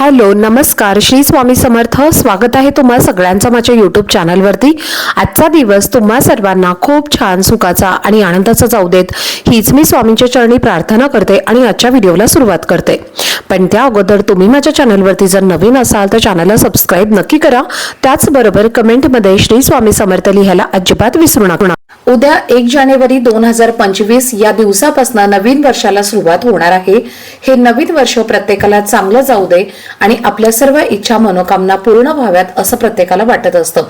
Hello नमस्कार. श्री स्वामी समर्थ. स्वागत आहे तुम्हा सगळ्यांचं माझ्या युट्यूब चॅनलवरती आजचा दिवस तुम्हा सर्वांना खूप छान सुखाचा आणि आनंदाचा जाऊ देत. हीच मी स्वामींच्या चरणी प्रार्थना करते आणि आजच्या व्हिडिओला सुरुवात करते. पण त्या अगोदर तुम्ही माझ्या चॅनलवरती जर नवीन असाल तर चॅनलला सबस्क्राईब नक्की करा. त्याचबरोबर कमेंटमध्ये श्री स्वामी समर्थ लिहायला अजिबात विसरू नका. उद्या एक जानेवारी दोन हजार पंचवीस या दिवसापासून नवीन वर्षाला सुरुवात होणार आहे. हे नवीन वर्ष प्रत्येकाला चांगलं जाऊ दे. आणि आपल्या सर्व इच्छा मनोकामना पूर्ण व्हाव्यात असं प्रत्येकाला वाटत असतं.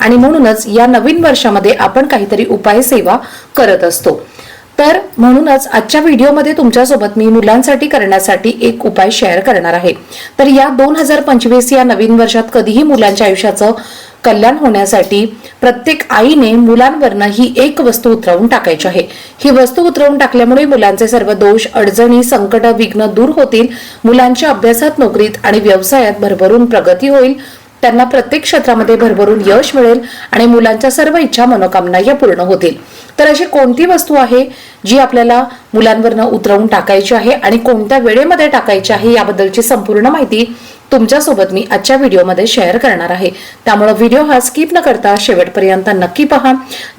आणि म्हणूनच या नवीन वर्षामध्ये आपण काहीतरी उपाय सेवा करत असतो. तर म्हणूनच आजच्या व्हिडिओमध्ये तुमच्यासोबत मी मुलांसाठी करण्यासाठी एक उपाय शेअर करणार आहे. तर या दोन हजार पंचवीस या नवीन वर्षात कधीही मुलांच्या आयुष्याचं कल्याण होण्यासाठी प्रत्येक आईने मुलांवरनं ही एक वस्तू उतरवून टाकायची आहे. ही वस्तू उतरवून टाकल्यामुळे मुलांचे सर्व दोष अडचणी संकट विघ्न दूर होतील. मुलांच्या अभ्यासात नोकरीत आणि व्यवसायात भरभरून प्रगती होईल. त्यांना प्रत्येक क्षेत्रामध्ये भरभरून यश मिळेल आणि मुलांच्या सर्व इच्छा मनोकामना या पूर्ण होतील. तर अशी कोणती वस्तू आहे जी आपल्याला मुलांवरनं उतरवून टाकायची आहे आणि कोणत्या वेळेमध्ये टाकायची आहे याबद्दलची संपूर्ण माहिती तुमच्यासोबत मी आजच्या व्हिडिओमध्ये शेअर करणार आहे. त्यामुळे व्हिडिओ हा स्किप न करता शेवटपर्यंत नक्की पहा.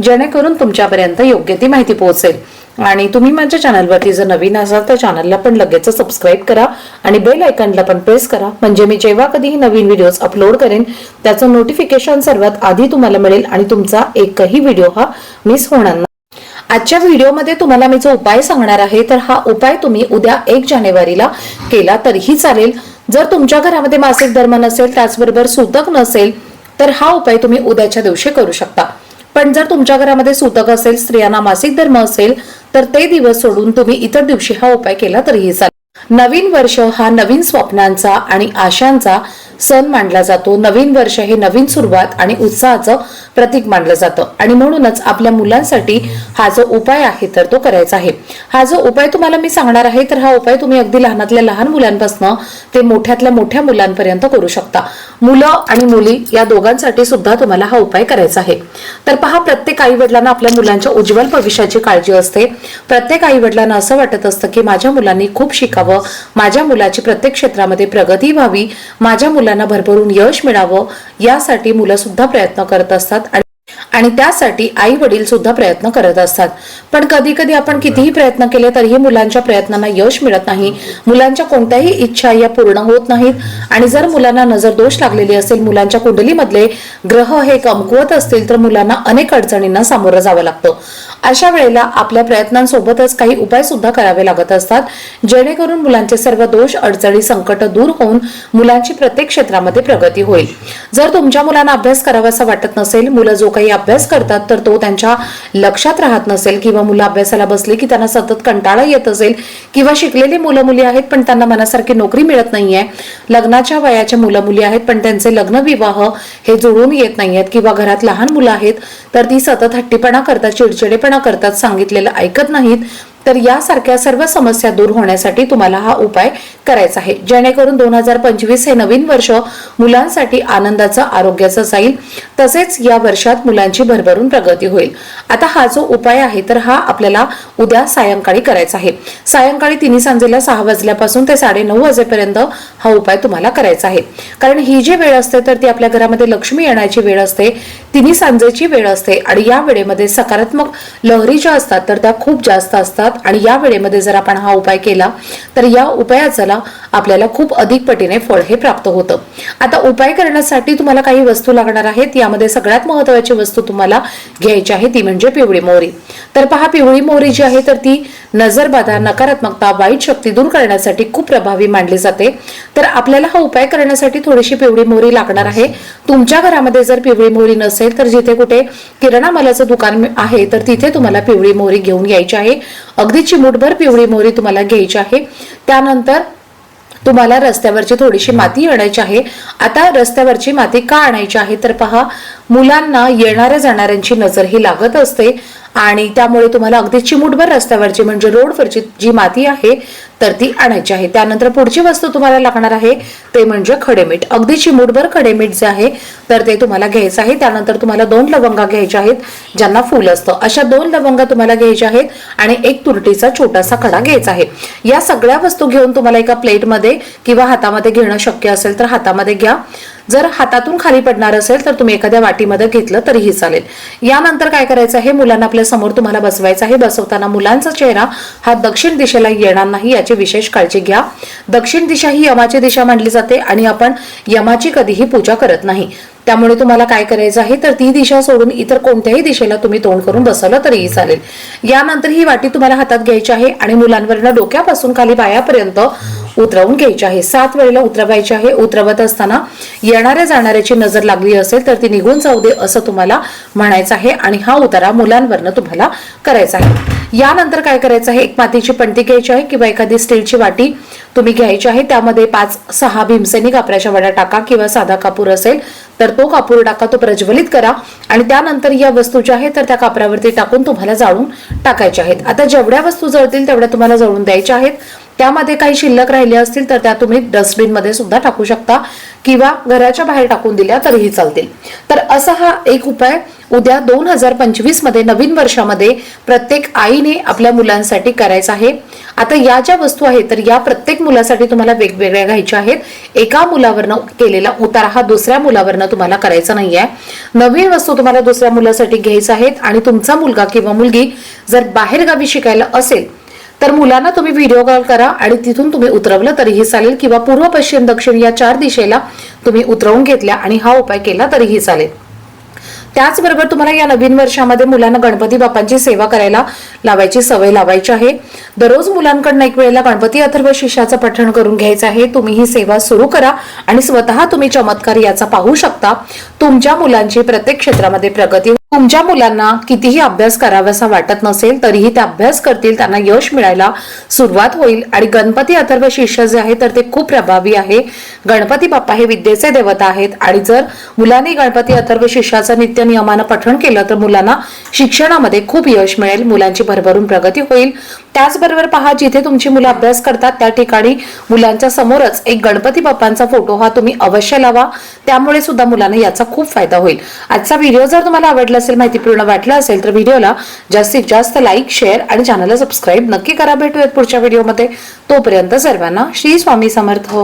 जेणेकरून तुमच्यापर्यंत योग्य ती माहिती पोहोचेल. आणि तुम्ही माझ्या चॅनलवरती जर नवीन असाल तर चॅनलला पण लगेच सबस्क्राईब करा आणि बेल आयकनला पण प्रेस करा. म्हणजे मी जेव्हा कधीही नवीन व्हिडिओज अपलोड करेन त्याचं नोटिफिकेशन सर्वात आधी तुम्हाला मिळेल आणि तुमचा एकही व्हिडिओ हा मिस होणार नाही. आजच्या व्हिडिओमध्ये तुम्हाला मी जो उपाय सांगणार आहे तर हा उपाय तुम्ही उद्या एक जानेवारीला केला तरीही चालेल. जर तुमच्या घरामध्ये मासिक धर्म नसेल त्याचबरोबर सूतक नसेल तर हा उपाय तुम्ही उद्याच्या दिवशी करू शकता. पण जर तुमच्या घरामध्ये सूतक असेल स्त्रियांना मासिक धर्म असेल तर ते दिवस सोडून तुम्ही इतर दिवशी हा उपाय केला तरीही चालेल. नवीन वर्ष हा नवीन स्वप्नांचा आणि आशांचा सण मानला जातो नवीन वर्ष हे नवीन सुरुवात आणि उत्साहाचं प्रतीक मानलं जातं. आणि म्हणूनच आपल्या मुलांसाठी हा जो उपाय आहे तर तो करायचा आहे. हा जो उपाय तुम्हाला मी सांगणार आहे तर हा उपाय तुम्ही अगदी लहानातल्या लहान मुलांपासून ते मोठ्यातल्या मोठ्या मुलांपर्यंत करू शकता. मुलं आणि मुली या दोघांसाठी सुद्धा तुम्हाला हा उपाय करायचा आहे. तर पहा प्रत्येक आई वडिलांना आपल्या मुलांच्या उज्ज्वल भविष्याची काळजी असते. प्रत्येक आई वडिलांना असं वाटत असतं की माझ्या मुलांनी खूप शिकावं माझ्या मुलाची प्रत्येक क्षेत्रामध्ये प्रगती व्हावी माझ्या मुलांना भरभरून यश मिळावं यासाठी मुलं सुद्धा प्रयत्न करत असतात आणि त्यासाठी आई वडील सुद्धा प्रयत्न करत असतात. पण कधी कधी आपण कितीही प्रयत्न केले तरीही मुलांच्या प्रयत्नांना यश मिळत नाही. मुलांच्या कोणत्याही इच्छा या पूर्ण होत नाहीत. आणि जर मुलांना नजर दोष लागलेली असेल मुलांच्या कुंडलीमधले ग्रह हे कमकुवत असतील तर मुलांना अनेक अडचणींना सामोरं जावं लागतं. अशा वेळेला आपल्या प्रयत्नांसोबतच काही उपाय सुद्धा करावे लागत असतात. जेणेकरून मुलांचे सर्व दोष अडचणी संकट दूर होऊन मुलांची प्रत्येक क्षेत्रामध्ये प्रगती होईल. जर तुमच्या मुलांना अभ्यास करावासा वाटत नसेल मुलं जो काही अभ्यास करतात तर तो त्यांच्या लक्षात राहत नसेल किंवा मुलं अभ्यासाला बसली की त्यांना सतत कंटाळा येत असेल किंवा शिकलेली मुलं मुली आहेत पण त्यांना मनासारखी नोकरी मिळत नाहीये. लग्नाच्या वयाच्या मुलं मुली आहेत पण त्यांचे लग्न विवाह हे जुळून येत नाहीयेत किंवा घरात लहान मुलं आहेत तर ती सतत हट्टीपणा करतात चिडचिडेपणा करतात सांगितलेलं ऐकत नाहीत. तर यासारख्या सर्व समस्या दूर होण्यासाठी तुम्हाला हा उपाय करायचा आहे. जेणेकरून दोन हजार पंचवीस हे नवीन वर्ष मुलांसाठी आनंदाचं आरोग्याचं जाईल. तसेच या वर्षात मुलांची भरभरून प्रगती होईल. आता हा जो उपाय आहे तर हा आपल्याला उद्या सायंकाळी करायचा आहे. सायंकाळी तिन्ही सांजेला सहा वाजल्यापासून ते साडे नऊ वाजेपर्यंत हा उपाय तुम्हाला करायचा आहे. कारण ही जी वेळ असते तर ती आपल्या घरामध्ये लक्ष्मी येण्याची वेळ असते तिन्ही सांजेची वेळ असते आणि या वेळेमध्ये सकारात्मक लहरी ज्या असतात तर त्या खूप जास्त असतात. आणि या वेळेमध्ये जर आपण हा उपाय केला तर या उपायाचा आपल्याला खूप अधिक पटीने फळ हे प्राप्त होतं. आता उपाय करण्यासाठी तुम्हाला काही वस्तू लागणार आहेत. यामध्ये सगळ्यात महत्वाची वस्तू तुम्हाला घ्यायची आहे ती म्हणजे पिवळी मोहरी. तर पहा पिवळी मोहरी जी आहे तर ती नजरबाधा नकारात्मकता वाईट शक्ती दूर करण्यासाठी खूप प्रभावी मानली जाते. तर आपल्याला हा उपाय करण्यासाठी थोडीशी पिवळी मोहरी लागणार आहे. तुमच्या घरामध्ये जर पिवळी मोहरी नसेल तर जिथे कुठे किराणा मालाचं दुकान आहे तर तिथे तुम्हाला पिवळी मोहरी घेऊन यायची आहे. अगदी चिमूटभर पिवळी मोहरी तुम्हाला घ्यायची आहे. त्यानंतर तुम्हाला रस्त्यावरची थोडीशी माती आणायची आहे. आता रस्त्यावरची माती का आणायची आहे? तर पहा मुलांना येणाऱ्या जाणाऱ्यांची नजर ही लागत असते. आणि त्यामुळे तुम्हाला अगदी चिमूटभर रस्त्यावरची म्हणजे रोडवरची जी माती आहे तर ती आणायची आहे. त्यानंतर पुढची वस्तू तुम्हाला लागणार आहे ते म्हणजे खडेमीठ. अगदी चिमूटभर खडेमीठ जे आहे तर ते तुम्हाला घ्यायचं आहे. त्यानंतर तुम्हाला दोन लवंगा घ्यायच्या आहेत ज्यांना फुल असतं. अशा दोन लवंगा तुम्हाला घ्यायच्या आहेत आणि एक तुरटीचा छोटासा खडा घ्यायचा आहे. या सगळ्या वस्तू घेऊन तुम्हाला एका प्लेटमध्ये किंवा हातामध्ये घेणं शक्य असेल तर हातामध्ये घ्या. जर हातातून खाली पडणार असेल तर तुम्ही एखाद्या वाटीमध्ये घेतलं तरीही चालेल. यानंतर काय करायचं आहे? मुलांना आपल्यासमोर तुम्हाला बसवायचं आहे. बसवताना मुलांचा चेहरा हा दक्षिण दिशेला येणार नाही याची विशेष काळजी घ्या. दक्षिण दिशा ही यमाची दिशा मानली जाते आणि आपण यमाची कधीही पूजा करत नाही. त्यामुळे तुम्हाला काय करायचं आहे? तर ती दिशा सोडून इतर कोणत्याही दिशेला तुम्ही तोंड करून बसवलं तरीही चालेल. यानंतर ही वाटी तुम्हाला हातात घ्यायची आहे आणि मुलांवरनं डोक्यापासून खाली पायापर्यंत उतरवून घ्यायची आहे. सात वेळेला उतरवायची आहे. उतरवत असताना येणाऱ्या जाणाऱ्याची नजर लागली असेल तर ती निघून जाऊ दे असं तुम्हाला म्हणायचं आहे आणि हा उतारा मुलांवरनं तुम्हाला करायचा आहे. यानंतर काय करायचं आहे? एक मातीची पणती घ्यायची आहे किंवा एखादी स्टीलची वाटी तुम्ही घ्यायची आहे. त्यामध्ये पाच सहा भीमसेनी कापराच्या वड्या टाका किंवा साधा कापूर असेल तर तो कापूर टाका तो प्रज्वलित करा आणि त्यानंतर या वस्तू ज्या आहेत तर त्या कापरावरती टाकून तुम्हाला जाळून टाकायच्या आहेत. आता जेवढ्या वस्तू जळतील तेवढ्या तुम्हाला जळून द्यायच्या आहेत. त्यामध्ये काही शिल्लक राहिले असतील तर त्या तुम्ही डस्टबिनमध्ये सुद्धा टाकू शकता किंवा घराच्या बाहेर टाकून दिल्या तरीही चालतील. तर असा हा एक उपाय उद्या दोन हजार पंचवीसमध्ये नवीन वर्षामध्ये प्रत्येक आईने आपल्या मुलांसाठी करायचा आहे. आता या ज्या वस्तू आहेत तर या प्रत्येक मुलासाठी तुम्हाला वेगवेगळ्या घ्यायच्या आहेत. एका मुलावरनं केलेला उतारा हा दुसऱ्या मुलावरनं तुम्हाला करायचा नाहीये. नवीन वस्तू तुम्हाला दुसऱ्या मुलासाठी घ्यायचा आहेत आणि तुमचा मुलगा किंवा मुलगी जर बाहेरगावी शिकायला असेल तर मुलांना तुम्ही व्हिडिओ कॉल करा आणि तिथून तुम्ही उतरवलं तरीही चालेल किंवा पूर्व पश्चिम दक्षिण या चार दिशेला तुम्ही उतरवून घेतल्या आणि हा उपाय केला तरीही चालेल. त्याचबरोबर तुम्हाला या नवीन वर्षामध्ये मुलांना गणपती बाप्पांची सेवा करायला लावायची सवय लावायची आहे. दररोज मुलांकडनं एक वेळेला गणपती अथर्व शिष्याचं पठण करून घ्यायचं आहे. तुम्ही ही सेवा सुरू करा आणि स्वतः तुम्ही चमत्कार याचा पाहू शकता. तुमच्या मुलांची प्रत्येक क्षेत्रामध्ये प्रगती तुमच्या मुलांना कितीही अभ्यास करावासा वाटत नसेल तरीही ते अभ्यास करतील त्यांना यश मिळायला सुरुवात होईल. आणि गणपती अथर्व शिष्य जे आहे तर ते खूप प्रभावी आहे. गणपती बाप्पा हे विद्येचे देवता आहेत. आणि जर मुलांनी गणपती अथर्व शिष्याचं नित्य नियमानं पठण केलं तर मुलांना शिक्षणामध्ये खूप यश मिळेल मुलांची भरभरून प्रगती होईल. त्याचबरोबर पहा जिथे तुमची मुलं अभ्यास करतात त्या ठिकाणी मुलांच्या समोरच एक गणपती बाप्पांचा फोटो हा तुम्ही अवश्य लावा. त्यामुळे सुद्धा मुलांना याचा खूप फायदा होईल. आजचा व्हिडिओ जर तुम्हाला आवडला असेल माहितीपूर्ण वाटला असेल तर व्हिडिओला जास्तीत जास्त लाईक शेअर आणि चॅनलला सबस्क्राईब नक्की करा. भेटूयात पुढच्या व्हिडिओमध्ये तोपर्यंत सर्वांना श्री स्वामी समर्थ.